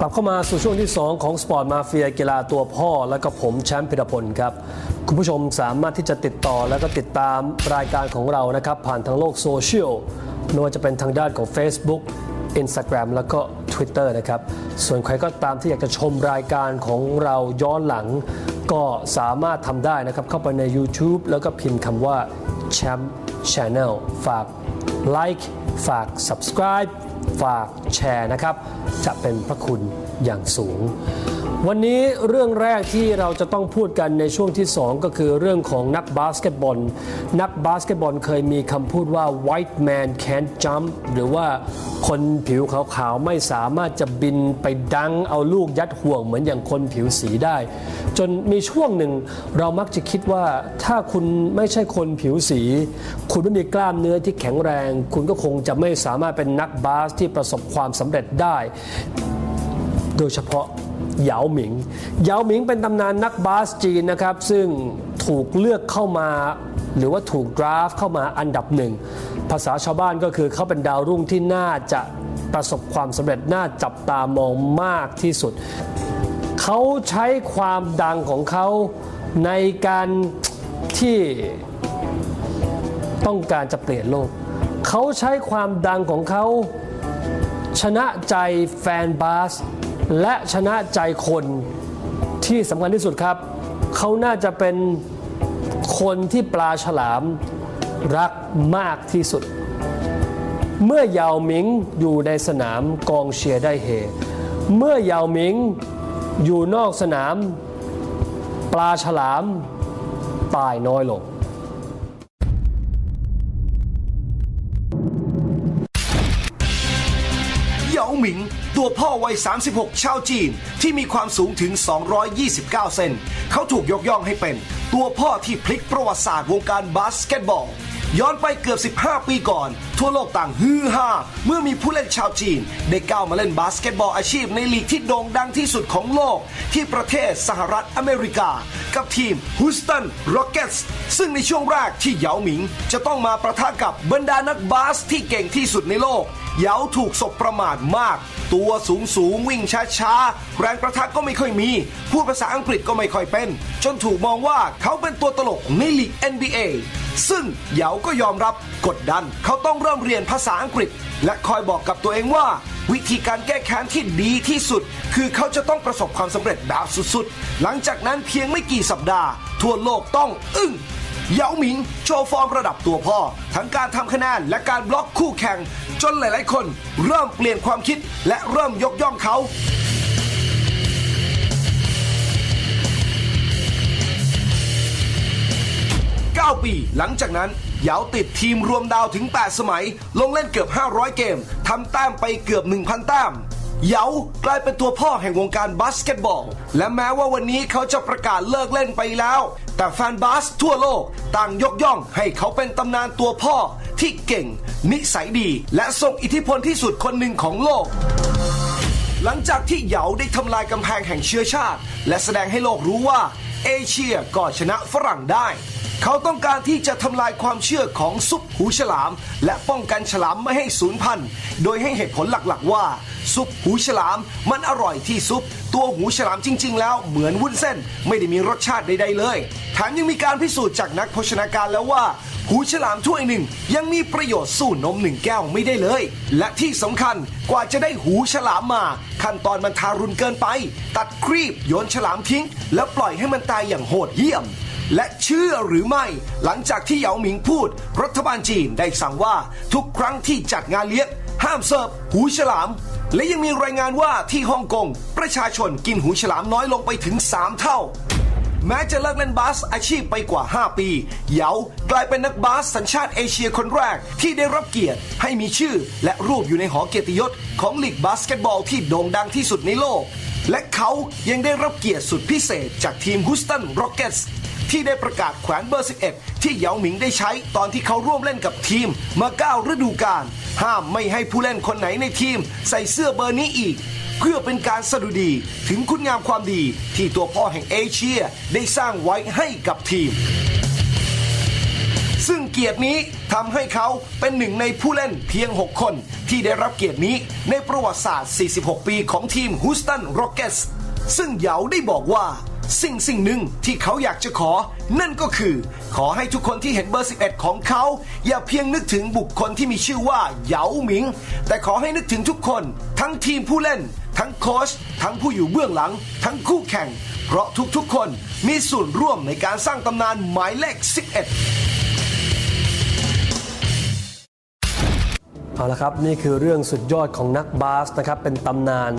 กลับเข้ามาสู่ช่วงที่ 2 ของสปอร์ตมาเฟียกีฬาตัวพ่อ และก็ผมแชมป์พิรพลครับ คุณผู้ชมสามารถที่จะติดต่อแล้วก็ติดตามรายการของเรานะครับ ผ่านทางโลกโซเชียลไม่ว่าจะเป็นทางด้านของ Facebook Instagram แล้วก็ Twitter นะครับ ส่วนใครก็ตามที่อยากจะชมรายการของเราย้อนหลัง ก็สามารถทำได้นะครับ เข้าไปใน YouTube แล้วก็พิมพ์คำว่าแชมป์ Channel ฝาก Like ฝาก Subscribe ฝากแชร์นะครับ จะเป็นพระคุณอย่างสูง วันนี้เรื่องแรกที่เราจะต้องพูดกันในช่วงที่ 2 ก็คือเรื่องของนักบาสเกตบอล นักบาสเกตบอลเคยมีคำพูดว่า white man can't jump หรือว่าคนผิวขาวๆ ไม่สามารถจะบินไปดังเอาลูกยัดห่วงเหมือนอย่างคนผิวสีได้ จนมีช่วงหนึ่งเรามักจะคิดว่าถ้าคุณไม่ใช่คนผิวสี คุณไม่มีกล้ามเนื้อที่แข็งแรง คุณก็คงจะไม่สามารถเป็นนักบาสที่ประสบความสำเร็จได้ โดยเฉพาะเหยาหมิงเหยาหมิงเป็นตำนานนักบาสจีนนะครับ ซึ่งถูกเลือกเข้ามาหรือว่าถูกดราฟเข้ามาอันดับหนึ่ง ภาษาชาวบ้านก็คือเขาเป็นดาวรุ่งที่น่าจะประสบความสำเร็จน่าจับตามองมากที่สุด เขาใช้ความดังของเขาในการที่ต้องการจะเปลี่ยนโลก เขาใช้ความดังของเขาชนะใจแฟนบาส และชนะใจคนที่สำคัญที่สุดครับ เขาน่าจะเป็นคนที่ปลาฉลามรักมากที่สุด เมื่อเหยาหมิงอยู่ในสนามกองเชียร์ได้เฮ เมื่อเหยาหมิงอยู่นอกสนาม ปลาฉลามตายน้อยลง หยาหมิง ตัวพ่อวัย 36 ชาวจีน ที่มีความสูงถึง 229 เซน เขาถูกยกย่องให้เป็น ตัวพ่อที่พลิกประวัติศาสตร์วงการบาสเกตบอล ย้อนไปเกือบ 15 ปีก่อน ทั่วโลกต่างฮือฮาเมื่อมีผู้เล่นชาวจีน ได้ก้าวมาเล่นบาสเกตบอลอาชีพในลีกที่โด่งดังที่สุดของโลก ที่ประเทศสหรัฐอเมริกา กับทีมฮูสตันร็อกเก็ตส์ซึ่งในช่วงแรกที่เหยาหมิง จะต้องมาประทะกับบรรดานักบาสที่เก่งที่สุดในโลก เยาถูกสบประมาทมาก ตัวสูงสูงวิ่งช้าช้าแรงประทะก็ไม่ค่อยมี พูดภาษาอังกฤษก็ไม่ค่อยเป็น จนถูกมองว่าเขาเป็นตัวตลกในลีก NBA ซึ่งเหยาก็ยอมรับกดดันเขาต้องเริ่มเรียนภาษาอังกฤษ และคอยบอกกับตัวเองว่า วิธีการแก้แค้นที่ดีที่สุด คือเขาจะต้องประสบความสำเร็จแบบสุดๆ หลังจากนั้นเพียงไม่กี่สัปดาห์ ทั่วโลกต้องอึ้ง เยาหมิงโชว์ฟอร์มระดับตัวพ่อ ทั้งการทำคะแนนและการบล็อกคู่แข่ง จนหลาย ๆ คน เริ่มเปลี่ยนความคิดและเริ่มยกย่องเขา9 ปีหลังจากนั้นเหยาติดทีมรวมดาวถึง 8 สมัย ลงเล่นเกือบ 500 เกม ทำแต้มไปเกือบ 1,000 แต้มเหยากลายเป็นตัวพ่อแห่งวงการบาสเกตบอล และแม้ว่าวันนี้เขาจะประกาศเลิกเล่นไปแล้ว แต่แฟนบาสทั่วโลกต่างยกย่องให้เขาเป็นตำนานตัวพ่อที่เก่ง นิสัยดี และทรงอิทธิพลที่สุดคนหนึ่งของโลก หลังจากที่เหยาได้ทำลายกำแพงแห่งเชื้อชาติ และแสดงให้โลกรู้ว่า เอเชียก็ชนะฝรั่งได้ เขาต้องการที่จะทำลายความเชื่อของซุปหูฉลาม และป้องกันฉลามไม่ให้สูญพันธุ์ โดยให้เหตุผลหลักๆว่า ซุปหูฉลามมันอร่อยที่ซุป ตัวหูฉลามจริง ๆ แล้วเหมือนวุ้นเส้น ไม่ได้มีรสชาติใดๆเลยแถมยังมีการพิสูจน์จากนักโภชนาการแล้วว่า หูฉลามถ้วยหนึ่งยังมีประโยชน์สู้นมหนึ่งแก้วไม่ได้เลย และที่สำคัญกว่าจะได้หูฉลามมา ขั้นตอนมันทารุณเกินไป ตัดครีบโยนฉลามทิ้ง แล้วปล่อยให้มันตายอย่างโหดเหี้ยม และเชื่อหรือไม่ หลังจากที่เหยาหมิงพูด รัฐบาลจีนได้สั่งว่าทุกครั้งที่จัดงานเลี้ยงห้ามเสิร์ฟหูฉลาม และยังมีรายงานว่าที่ฮ่องกงประชาชนกินหูฉลามน้อยลงไปถึง 3 เท่า แม้จะเลิกเล่นบาสอาชีพไปกว่า 5 ปีเหยากลายเป็นนักบาสสัญชาติเอเชียคนแรกที่ได้รับเกียรติให้มีชื่อและรูปอยู่ในหอเกียรติยศของลีกบาสเกตบอลที่โด่งดังที่สุดในโลกและเขายังได้รับเกียรติสุดพิเศษจากทีมฮูสตันโรเก็ตส์ ที่ได้ประกาศแขวนเบอร์ 11 ที่เหยาหมิงได้ใช้ตอนที่เขาร่วมเล่นกับทีมมาเก้าฤดูกาลห้ามไม่ให้ผู้เล่นคนไหนในทีม ใส่เสื้อเบอร์นี้อีก เพื่อเป็นการสดุดีถึงคุณงามความดีที่ตัวพ่อแห่งเอเชียได้สร้างไว้ให้กับทีมซึ่งเกียรตินี้ทำให้เขาเป็นหนึ่งในผู้เล่นเพียง 6 คนที่ได้รับเกียรตินี้ในประวัติศาสตร์ 46 ปีของทีมฮูสตันร็อกเกสซึ่งเหยาได้บอกว่า สิ่งสิ่งหนึ่งที่เขาอยากจะขอ นั่นก็คือ ขอให้ทุกคนที่เห็นเบอร์ 11 ของเขา อย่าเพียงนึกถึงบุคคลที่มีชื่อว่าเหยาหมิง แต่ขอให้นึกถึงทุกคน ทั้งทีมผู้เล่น ทั้งโค้ชทั้งผู้อยู่เบื้องหลัง ทั้งคู่แข่ง เพราะทุกๆ คนมีส่วนร่วมในการสร้างตำนานหมายเลข 11เอาละครับ นี่คือเรื่องสุดยอดของนักบาสนะครับ เป็นตำนาน